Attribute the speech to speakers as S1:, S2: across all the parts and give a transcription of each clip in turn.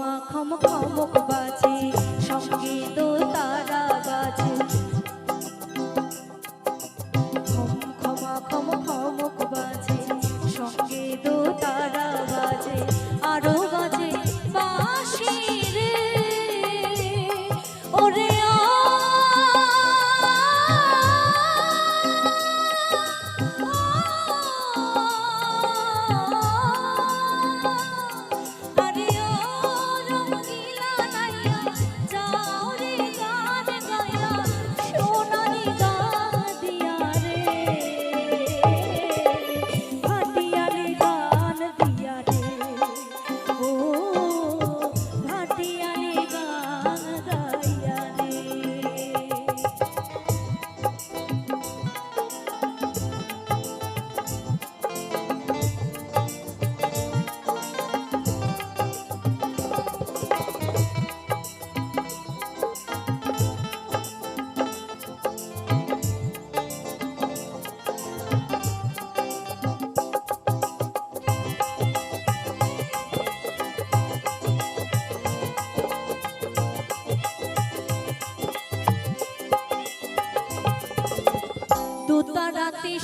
S1: মা মাখম খমক বাজে সংগীত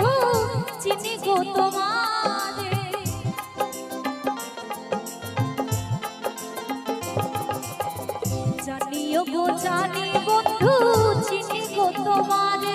S1: বন্ধু চিনি গো তোমারে জানিও গো জানি বন্ধু চিনি গো তোমারে